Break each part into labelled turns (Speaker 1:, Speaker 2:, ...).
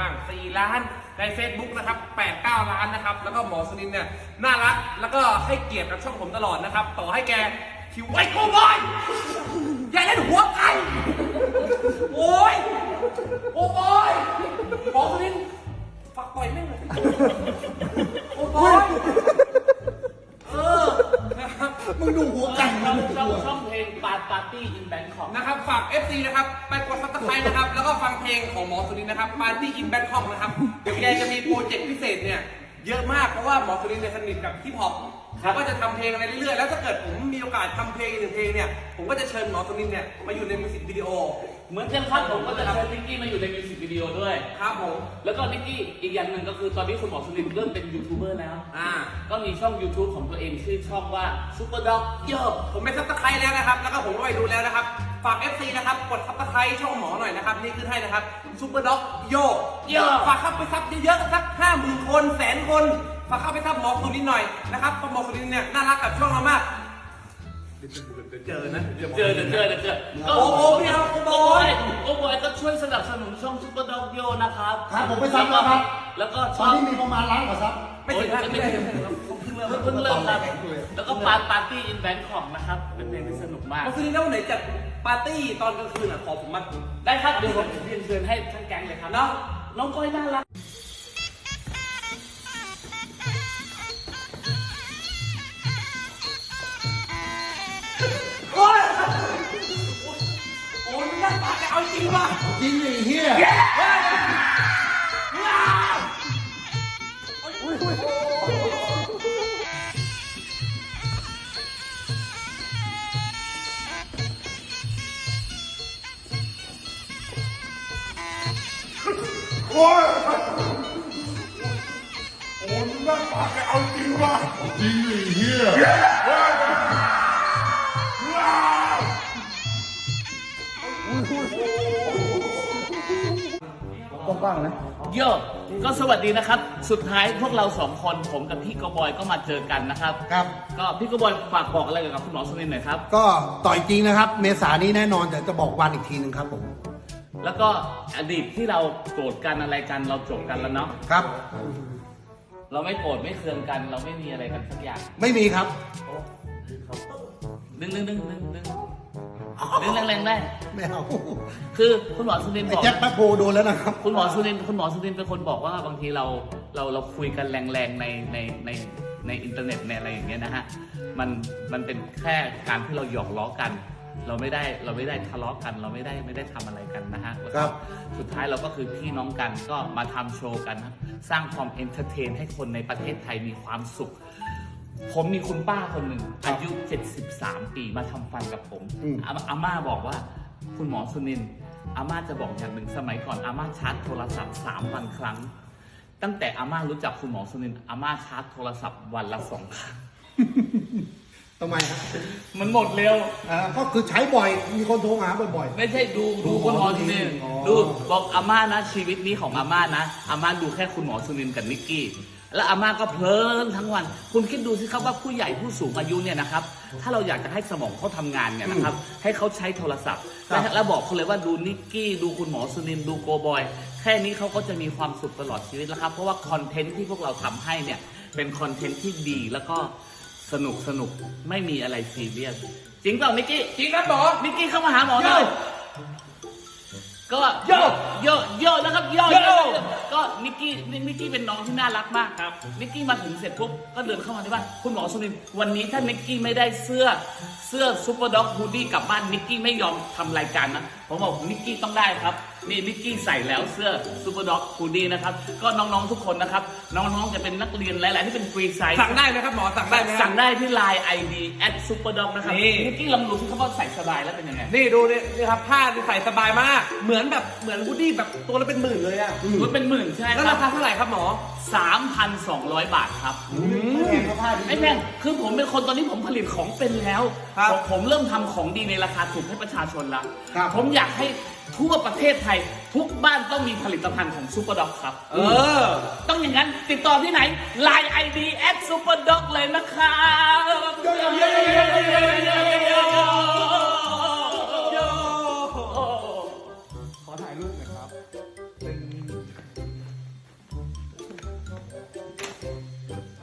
Speaker 1: บ้าง4ล้าน ใน Facebook นะครับ8 9 ล้านนะครับ แล้วก็หมอสุนินเนี่ยน่ารัก แล้วก็ให้เกียรติกับช่องผมตลอดนะครับ ต่อให้แกคิวไว้โคบอยอย่าเล่นหัวไก่โอ้ยโอ้ย ปา
Speaker 2: ร์ตี้อินแบงคอก
Speaker 1: นะครับ เดี๋ยวแกจะมีโปรเจกต์พิเศษเนี่ย เยอะมาก เพราะว่าหมอสุนินเนี่ยสนิทกับฮิปฮอปเขาก็จะทำเพลงอะไรเรื่อยๆ แล้วถ้าเกิดผมมีโอกาสทำเพลงอีกหนึ่งเพลงเนี่ย ผมก็จะเชิญหมอสุนินเนี่ยมาอยู่ในมิวสิกวิดีโอ
Speaker 2: เหมือนกันครับผมก็จะเชิญนิกกี้มาอยู่ในมิวสิกวิดีโอด้วย
Speaker 1: ครับผม
Speaker 2: แล้วก็นิกกี้อีกอย่างหนึ่งก็คือตอนนี้คุณหมอสุรินทร์เริ่มเป็นยูทูบเบอร์แล้ว
Speaker 1: อ่า
Speaker 2: ก็มีช่อง YouTube ของตัวเองชื่อช่องว่า Super Dog โย
Speaker 1: ผมเป็นซับสไครต์แล้วนะครับ แล้วก็ผมก็ไปดูแล้วนะครับ ฝาก FC นะครับ กดซับสไครต์ช่องหมอหน่อยนะครับ นี่ขึ้นให้นะครับ ซูเปอร์ด็อกโย
Speaker 2: โย
Speaker 1: ฝากเข้าไปซับเยอะๆสักห้าหมื่นคนแสนคนฝากเข้าไปซับหมอสุนินหน่อยนะครับเพราะหมอสุนินเนี่ยน่ารักกับช่องเรามากเดี๋ยวเจอนะ
Speaker 2: เจอเจอเจอเจอเจอ
Speaker 1: โอ้โหพี่ครับโอ้โห
Speaker 2: โอ้ยโอ้ยก็ช่วยสนับสนุนช่อง Super Dog โยนะครับ
Speaker 3: ครับผมไปซับแล้วครับ
Speaker 2: แล้วก็
Speaker 3: ต
Speaker 2: ช่
Speaker 3: อ
Speaker 2: อนง
Speaker 3: นี้มีประมาณล้านกว่าซับ
Speaker 1: ไม่
Speaker 2: โอ้ย
Speaker 1: ถึงนะ
Speaker 2: ไม่
Speaker 1: ไม่
Speaker 2: ไม่
Speaker 1: ถึ
Speaker 2: ถึ
Speaker 1: ง
Speaker 2: งเพิ่งเริ่มเพิ่งเริ่มครับ แล้วก็ปาร์ปาร์ตี้อินแบงคอกนะครับ เป็นเพลงที่สนุกมาก
Speaker 1: หมอสุนินแล้ววันไหนจัดปาร์ตี้ตอนกลางคืนอะขอผมมา
Speaker 2: ได้ครับเดี๋ยวผมเรียนเชิญให้ทั้งแก๊งเลยครับ
Speaker 1: เนาะ
Speaker 2: น้องก้อยน่ารัก
Speaker 1: โอ้ยโอ้ยไม่น่าปากแต่เอาจริงป่ะ
Speaker 3: จริงดิเฮีย
Speaker 1: เฮ้ย
Speaker 4: โอ้ยโอ้ยมึงน่าปากแกเอาจริงว่ะจริงดิเฮียเฮ้ยว้าว
Speaker 3: กว้างๆนะ
Speaker 2: โยก็สวัสดีนะครับ สุดท้ายพวกเราสองคนผมกับพี่กบอยก็มาเจอกันนะครับ
Speaker 3: ครับ
Speaker 2: ก็พี่กบอยฝากบอกอะไรกับคุณหมอสุนินหน่อยครับ
Speaker 3: ก็ต่อยจริงนะครับ เมษานี้แน่นอนแต่จะบอกวันอีกทีหนึ่งครับผม
Speaker 2: แล้วก็อดีตที่เราโกรธกันอะไรกันเราจบกันแล้วเนาะ
Speaker 3: ครับ
Speaker 2: เราไม่โกรธไม่เคืองกัน เราไม่มีอะไรกันสักอย่าง
Speaker 3: ไม่มีครับ
Speaker 2: ดึงดึงดึงดึงดึงดึงแรงๆได้
Speaker 3: ไม่เอา
Speaker 2: คือคุณหมอสุนิน
Speaker 3: ไอ้
Speaker 2: บอก
Speaker 3: แจ็คแป๊บโพโดนแล้วนะครับ
Speaker 2: คุณหมอสุนินคุณหมอสุนินเป็นคนบอกว่าบางทีเราเราเราคุยกันแรงๆในในในในอินเทอร์เน็ตในอะไรอย่างเงี้ยนะฮะมันมันเป็นแค่การที่เราหยอกล้อกัน เราไม่ได้เราไม่ได้ทะเลาะกัน เราไม่ได้ไม่ได้ทำอะไรกันนะฮะแล้วก็
Speaker 3: ครับ
Speaker 2: สุดท้ายเราก็คือพี่น้องกันก็มาทำโชว์กันนะสร้างความเอนเตอร์เทนให้คนในประเทศไทยมีความสุข ผมมีคุณป้าคนหนึ่งอายุ 73 ปีมาทำฟันกับผม
Speaker 3: อืม
Speaker 2: อาอาม่าบอกว่าคุณหมอสุนินทร์อาม่าจะบอกอย่างหนึ่งสมัยก่อนอาม่าชาร์จโทรศัพท์สามวันครั้ง ตั้งแต่อาม่ารู้จักคุณหมอสุนินทร์อาม่าชาร์จโทรศัพท์วันละสองครั้ง
Speaker 3: ทำไมฮะ
Speaker 2: มันหมดเร็ว
Speaker 3: อ่าก็คือใช้บ่อย มีคนโทรหาบ่อย
Speaker 2: ไม่ใช่ดูดูคุณหมอสุนินทร์
Speaker 3: อ๋อ
Speaker 2: ดูบอกอาม่านะชีวิตนี้ของอาม่านะอาม่าดูแค่คุณหมอสุนินทร์กับนิกกี้ แล้วอาม่าก็เพลินทั้งวัน คุณคิดดูสิครับว่าผู้ใหญ่ผู้สูงอายุเนี่ยนะครับ ถ้าเราอยากจะให้สมองเขาทำงานเนี่ยนะครับ ให้เขาใช้โทรศัพท์
Speaker 3: ครับ
Speaker 2: แล้วแล้วบอกเขาเลยว่าดูนิกกี้ดูคุณหมอสุนินทร์ดูโกบอย แค่นี้เขาก็จะมีความสุขตลอดชีวิตแล้วครับ เพราะว่าคอนเทนต์ที่พวกเราทำให้เนี่ยเป็นคอนเทนต์ที่ดีแล้วก็ สนุกสนุกไม่มีอะไรซีเรียสจริงเปล่านิกกี้
Speaker 1: จริงครับหมอ
Speaker 2: นิกกี้เข้ามาหาหมอหน่อย ก็
Speaker 1: โย
Speaker 2: โยโยนะครับโย
Speaker 1: โย
Speaker 2: โยก็นิกกี้นินิกกี้เป็นน้องที่น่ารักมากครับนิกกี้มาถึงเสร็จปุ๊บก็เดินเข้ามาที่บ้านคุณหมอสุนินทร์วันนี้ถ้านิกกี้ไม่ได้เสื้อเสื้อซูเปอร์ด็อกฮูดี้กลับบ้านนิกกี้ไม่ยอมทำรายการนะผมบอกนิกกี้ต้องได้ครับ นี่นิกกี้ใส่แล้วเสื้อซูเปอร์ด็อกฮูดี้นะครับ ก็น้องๆทุกคนนะครับ น้องๆจะเป็นนักเรียนหลายๆที่เป็นฟรีไซส์
Speaker 1: สั่งได้ไหมครับหมอสั่งได้ไหมครั
Speaker 2: สั่
Speaker 1: บ
Speaker 2: งได้ที่ Line ID at superdog นะครับ
Speaker 1: นี่
Speaker 2: นิกกี้ลองดูที่เขาว่าใส่สบายแล้วเป็นยังไง
Speaker 1: นี่ดูนี่นี่ครับผ้าที่ใส่สบายมาก เหมือนแบบเหมือนวูดดี้แบบตัวละเป็นหมื่นเลยอะ
Speaker 2: มันเป็นหมื่นใช่ไหม
Speaker 1: แล้ว
Speaker 2: ครั
Speaker 1: รา
Speaker 2: บ
Speaker 1: คาเท่าไหร่ครับหมอ
Speaker 2: 3,200บาทครับ
Speaker 3: ๆแพงกว่าผ้าดี
Speaker 2: ไม่แพงคือผมเป็นคนตอนนี้ผมผลิตของเป็นแล้ว
Speaker 1: ครับ
Speaker 2: ผมผมเริ่มทำของดีในราคาถูกให้ประชาชนแล้ว
Speaker 3: ครับ
Speaker 2: ผมอยากให้ ทั่วประเทศไทย ทุกบ้านต้องมีผลิตภัณฑ์ของซูเปอร์ด็อกครับ
Speaker 1: เออ
Speaker 2: ต้องอย่างนั้นติดต่อที่ไหนลายไอดีแอสซูเปอร์ด็อกเลยนะครับ
Speaker 5: ขอถ่ายรูปหน่อยครับ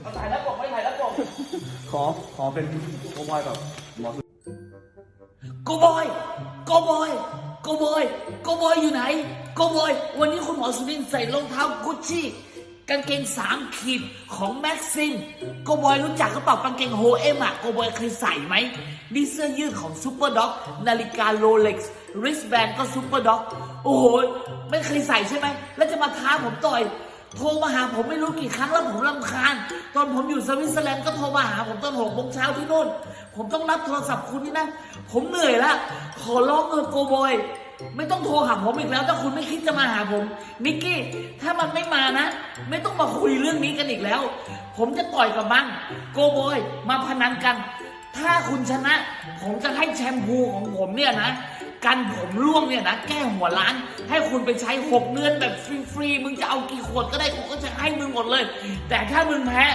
Speaker 5: เอาถ่ายแล้วปก
Speaker 2: ไม่ถ่ายแล้วปก
Speaker 5: ขอ ขอเป็นโปรไฟล์แบบหมอสุ
Speaker 2: โกบอย โกบอย โกบอยโกบอยอยู่ไหนโกบอย วันนี้คุณหมอสุนินใส่รองเท้ากุชชี่กางเกงสามขีดของแม็กซิมโกบอยรู้จักกระเป๋ากางเกงโฮเอ็มอะโกบอยเคยใส่ไหมนี่เสื้อยืดของซูเปอร์ด็อกนาฬิกาโรเล็กซ์ริสแบนก็ซูเปอร์ด็อกโอ้โห ไม่เคยใส่ใช่ไหม แล้วจะมาท้าผมต่อย โทรมาหาผมไม่รู้กี่ครั้งแล้วผมรำคาญ ตอนผมอยู่สวิตเซอร์แลนด์ก็โทรมาหาผมตอนหกโมงเช้าที่นู่น ผมต้องรับโทรศัพท์คุณนี่นะ ผมเหนื่อยละ ขอร้องเออโกบอย ไม่ต้องโทรหาผมอีกแล้ว ถ้าคุณไม่คิดจะมาหาผมมิกกี้ ถ้ามันไม่มานะ ไม่ต้องมาคุยเรื่องนี้กันอีกแล้ว ผมจะต่อยกับมันโกบอย มาพนันกัน ถ้าคุณชนะ ผมจะให้แชมพูของผมเนี่ยนะ กันผมร่วงเนี่ยนะ แก้หัวล้าน ให้คุณไปใช้หกเดือนแบบฟรีๆ มึงจะเอากี่ขวดก็ได้กูก็จะให้มึงหมดเลย แต่ถ้ามึงแพ้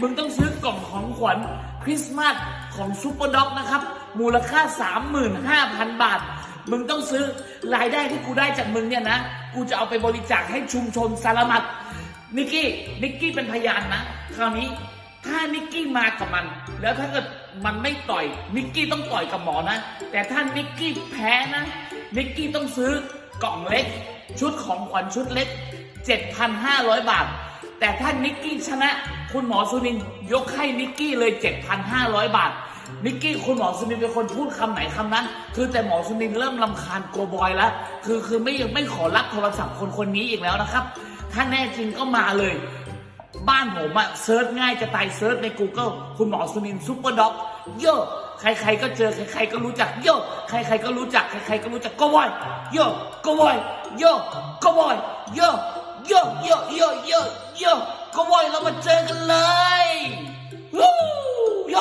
Speaker 2: มึงต้องซื้อกล่องของขวัญ ริสต์มาสของซูเปอร์ด็อกนะครับ มูลค่า 35,000 บาท มึงต้องซื้อรายได้ที่กูได้จากมึงเนี่ยนะ กูจะเอาไปบริจาคให้ชุมชนสารมัดนิกกี้นิกกี้เป็นพยานนะ คราวนี้ถ้านิกกี้มากับมัน แล้วถ้าเกิดมันไม่ต่อยนิกกี้ต้องต่อยกับหมอนะ แต่ถ้านิกกี้แพ้นะนิกกี้ต้องซื้อกล่องเล็ก ชุดของขวัญชุดเล็ก 7,500 บาท แต่ถ้านิกกี้ชนะ คุณหมอสุนินยกให้นิกกี้เลย 7,500 บาท นิกกี้คุณหมอสุนินเป็นคนพูดคำไหนคำนั้น คือแต่หมอสุนินเริ่มลำคาญโกบอยแล้ว คือคือไม่ไม่ขอรับโทรศัพท์คนคนนี้อีกแล้วนะครับ ถ้าแน่จริงก็มาเลย บ้านผมอะเซิร์ชง่ายจะตายเซิร์ชใน Google คุณหมอสุนินซูเปอร์ด็อกโยอะใครๆ ก็เจอ ใครๆ ก็รู้จัก โยใครๆ ก็รู้จัก ใครๆ ก็รู้จัก ก็บอย โยก็บอย โยก็บอย โย โยโยโยโยโยก็บอยเรามาเจอกันเลยวู้โย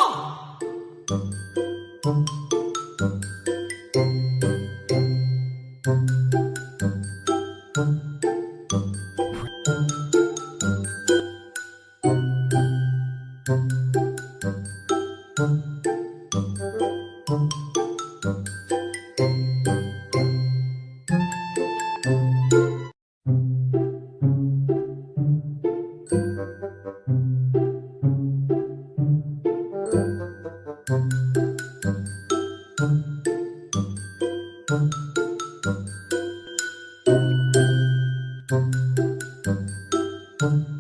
Speaker 3: Huh?